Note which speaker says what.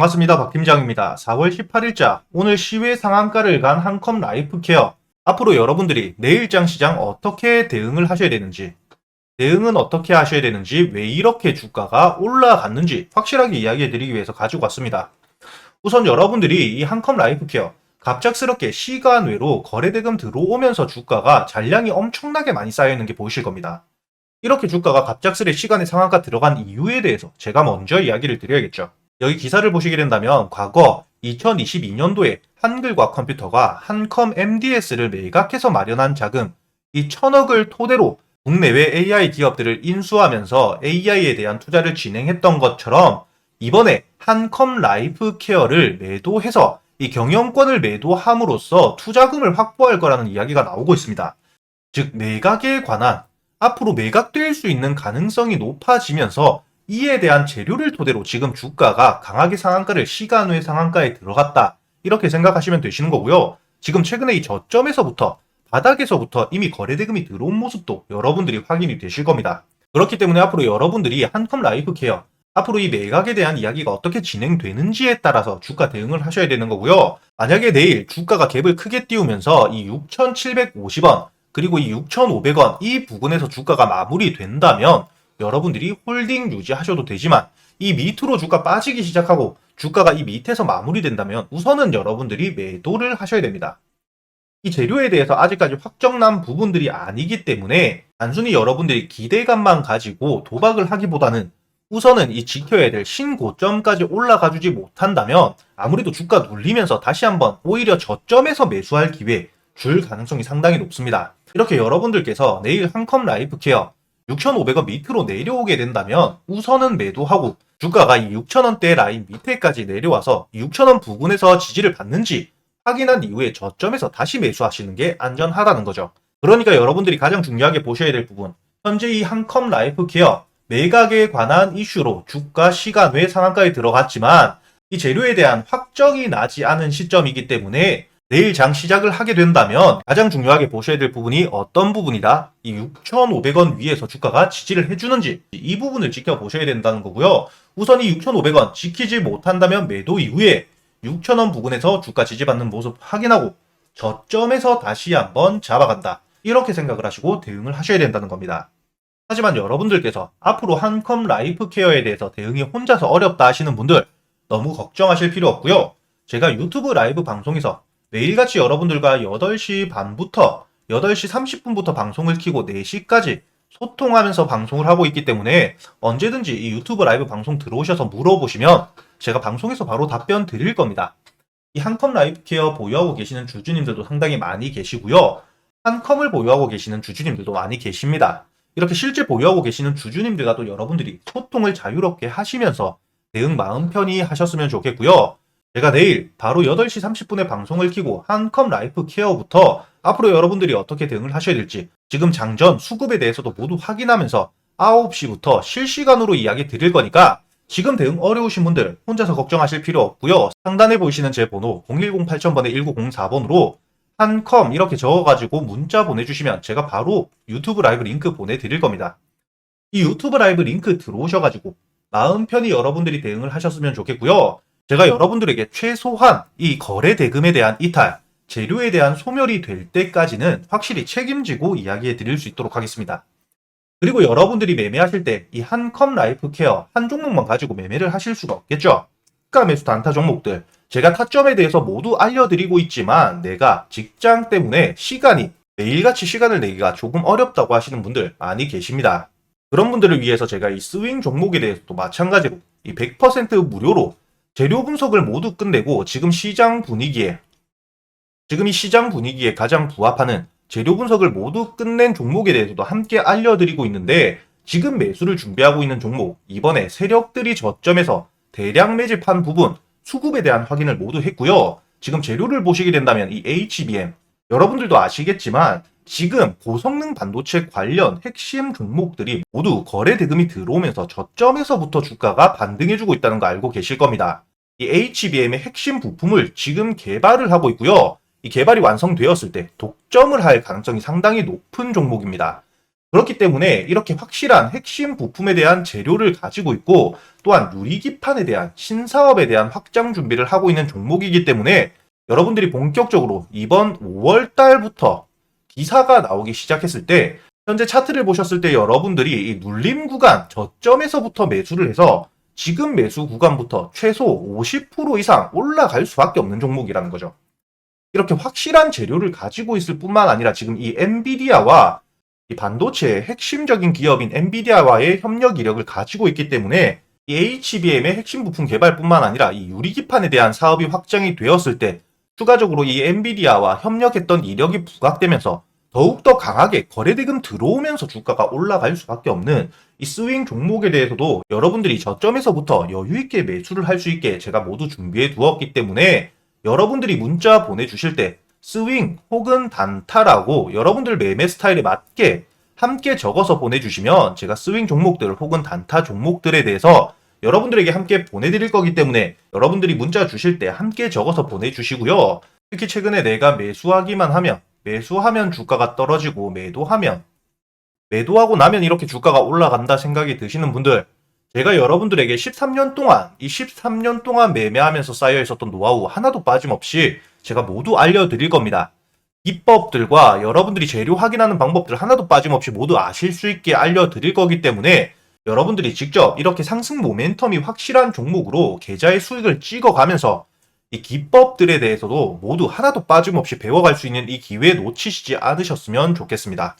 Speaker 1: 반갑습니다. 박 팀장입니다. 4월 18일자 오늘 시외 상한가를 간 한컴 라이프케어 앞으로 여러분들이 내일장 시장 어떻게 대응을 하셔야 되는지 대응은 어떻게 하셔야 되는지 왜 이렇게 주가가 올라갔는지 확실하게 이야기해 드리기 위해서 가지고 왔습니다. 우선 여러분들이 이 한컴 라이프케어 갑작스럽게 시간 외로 거래대금 들어오면서 주가가 잔량이 엄청나게 많이 쌓여 있는 게 보이실 겁니다. 이렇게 주가가 갑작스레 시간의 상한가 들어간 이유에 대해서 제가 먼저 이야기를 드려야겠죠. 여기 기사를 보시게 된다면 과거 2022년도에 한글과 컴퓨터가 한컴 MDS를 매각해서 마련한 자금 이 천억을 토대로 국내외 AI 기업들을 인수하면서 AI에 대한 투자를 진행했던 것처럼 이번에 한컴 라이프 케어를 매도해서 이 경영권을 매도함으로써 투자금을 확보할 거라는 이야기가 나오고 있습니다. 즉 매각에 관한 앞으로 매각될 수 있는 가능성이 높아지면서 이에 대한 재료를 토대로 지금 주가가 강하게 상한가를 시간 외 상한가에 들어갔다. 이렇게 생각하시면 되시는 거고요. 지금 최근에 이 저점에서부터 바닥에서부터 이미 거래대금이 들어온 모습도 여러분들이 확인이 되실 겁니다. 그렇기 때문에 앞으로 여러분들이 한컴 라이프 케어 앞으로 이 매각에 대한 이야기가 어떻게 진행되는지에 따라서 주가 대응을 하셔야 되는 거고요. 만약에 내일 주가가 갭을 크게 띄우면서 이 6,750원 그리고 이 6,500원 이 부분에서 주가가 마무리된다면 여러분들이 홀딩 유지하셔도 되지만 이 밑으로 주가 빠지기 시작하고 주가가 이 밑에서 마무리된다면 우선은 여러분들이 매도를 하셔야 됩니다. 이 재료에 대해서 아직까지 확정난 부분들이 아니기 때문에 단순히 여러분들이 기대감만 가지고 도박을 하기보다는 우선은 이 지켜야 될 신고점까지 올라가 주지 못한다면 아무래도 주가 눌리면서 다시 한번 오히려 저점에서 매수할 기회 줄 가능성이 상당히 높습니다. 이렇게 여러분들께서 내일 한컴 라이프 케어 6,500원 밑으로 내려오게 된다면 우선은 매도하고 주가가 이 6,000원대 라인 밑에까지 내려와서 6,000원 부근에서 지지를 받는지 확인한 이후에 저점에서 다시 매수하시는 게 안전하다는 거죠. 그러니까 여러분들이 가장 중요하게 보셔야 될 부분 현재 이 한컴 라이프 케어 매각에 관한 이슈로 주가 시간 외 상한가에 들어갔지만 이 재료에 대한 확정이 나지 않은 시점이기 때문에 내일 장 시작을 하게 된다면 가장 중요하게 보셔야 될 부분이 어떤 부분이다? 이 6,500원 위에서 주가가 지지를 해주는지 이 부분을 지켜보셔야 된다는 거고요. 우선 이 6,500원 지키지 못한다면 매도 이후에 6,000원 부근에서 주가 지지받는 모습 확인하고 저점에서 다시 한번 잡아간다. 이렇게 생각을 하시고 대응을 하셔야 된다는 겁니다. 하지만 여러분들께서 앞으로 한컴 라이프 케어에 대해서 대응이 혼자서 어렵다 하시는 분들 너무 걱정하실 필요 없고요. 제가 유튜브 라이브 방송에서 매일같이 여러분들과 8시 반부터 8시 30분부터 방송을 키고 4시까지 소통하면서 방송을 하고 있기 때문에 언제든지 이 유튜브 라이브 방송 들어오셔서 물어보시면 제가 방송에서 바로 답변 드릴 겁니다. 이 한컴 라이프 케어 보유하고 계시는 주주님들도 상당히 많이 계시고요. 한컴을 보유하고 계시는 주주님들도 많이 계십니다. 이렇게 실제 보유하고 계시는 주주님들과 또 여러분들이 소통을 자유롭게 하시면서 대응 마음 편히 하셨으면 좋겠고요. 제가 내일 바로 8시 30분에 방송을 키고 한컴 라이프 케어부터 앞으로 여러분들이 어떻게 대응을 하셔야 될지 지금 장전 수급에 대해서도 모두 확인하면서 9시부터 실시간으로 이야기 드릴 거니까 지금 대응 어려우신 분들 혼자서 걱정하실 필요 없고요. 상단에 보이시는 제 번호 010-8000번에 1904번으로 한컴 이렇게 적어가지고 문자 보내주시면 제가 바로 유튜브 라이브 링크 보내드릴 겁니다. 이 유튜브 라이브 링크 들어오셔가지고 마음 편히 여러분들이 대응을 하셨으면 좋겠고요. 제가 여러분들에게 최소한 이 거래 대금에 대한 이탈, 재료에 대한 소멸이 될 때까지는 확실히 책임지고 이야기해 드릴 수 있도록 하겠습니다. 그리고 여러분들이 매매하실 때 이 한컴 라이프 케어 한 종목만 가지고 매매를 하실 수가 없겠죠. 가 매수 단타 종목들 제가 타점에 대해서 모두 알려드리고 있지만 내가 직장 때문에 시간이 매일같이 시간을 내기가 조금 어렵다고 하시는 분들 많이 계십니다. 그런 분들을 위해서 제가 이 스윙 종목에 대해서도 마찬가지로 이 100% 무료로 재료 분석을 모두 끝내고 지금 시장 분위기에 지금 이 시장 분위기에 가장 부합하는 재료 분석을 모두 끝낸 종목에 대해서도 함께 알려드리고 있는데 지금 매수를 준비하고 있는 종목 이번에 세력들이 저점에서 대량 매집한 부분 수급에 대한 확인을 모두 했고요. 지금 재료를 보시게 된다면 이 HBM 여러분들도 아시겠지만 지금 고성능 반도체 관련 핵심 종목들이 모두 거래 대금이 들어오면서 저점에서부터 주가가 반등해주고 있다는 거 알고 계실 겁니다. 이 HBM의 핵심 부품을 지금 개발을 하고 있고요. 이 개발이 완성되었을 때 독점을 할 가능성이 상당히 높은 종목입니다. 그렇기 때문에 이렇게 확실한 핵심 부품에 대한 재료를 가지고 있고 또한 유리기판에 대한 신사업에 대한 확장 준비를 하고 있는 종목이기 때문에 여러분들이 본격적으로 이번 5월 달부터 기사가 나오기 시작했을 때 현재 차트를 보셨을 때 여러분들이 이 눌림 구간 저점에서부터 매수를 해서 지금 매수 구간부터 최소 50% 이상 올라갈 수밖에 없는 종목이라는 거죠. 이렇게 확실한 재료를 가지고 있을 뿐만 아니라 지금 이 엔비디아와 이 반도체의 핵심적인 기업인 엔비디아와의 협력 이력을 가지고 있기 때문에 이 HBM의 핵심 부품 개발뿐만 아니라 이 유리기판에 대한 사업이 확장이 되었을 때 추가적으로 이 엔비디아와 협력했던 이력이 부각되면서 더욱더 강하게 거래대금 들어오면서 주가가 올라갈 수밖에 없는 이 스윙 종목에 대해서도 여러분들이 저점에서부터 여유있게 매수를 할 수 있게 제가 모두 준비해 두었기 때문에 여러분들이 문자 보내주실 때 스윙 혹은 단타라고 여러분들 매매 스타일에 맞게 함께 적어서 보내주시면 제가 스윙 종목들 혹은 단타 종목들에 대해서 여러분들에게 함께 보내드릴 거기 때문에 여러분들이 문자 주실 때 함께 적어서 보내주시고요. 특히 최근에 내가 매수하기만 하면 매수하면 주가가 떨어지고 매도하면 매도하고 나면 이렇게 주가가 올라간다 생각이 드시는 분들 제가 여러분들에게 13년 동안 이 13년 동안 매매하면서 쌓여 있었던 노하우 하나도 빠짐없이 제가 모두 알려드릴 겁니다. 기법들과 여러분들이 재료 확인하는 방법들 하나도 빠짐없이 모두 아실 수 있게 알려드릴 거기 때문에 여러분들이 직접 이렇게 상승 모멘텀이 확실한 종목으로 계좌의 수익을 찍어가면서 이 기법들에 대해서도 모두 하나도 빠짐없이 배워갈 수 있는 이 기회 놓치시지 않으셨으면 좋겠습니다.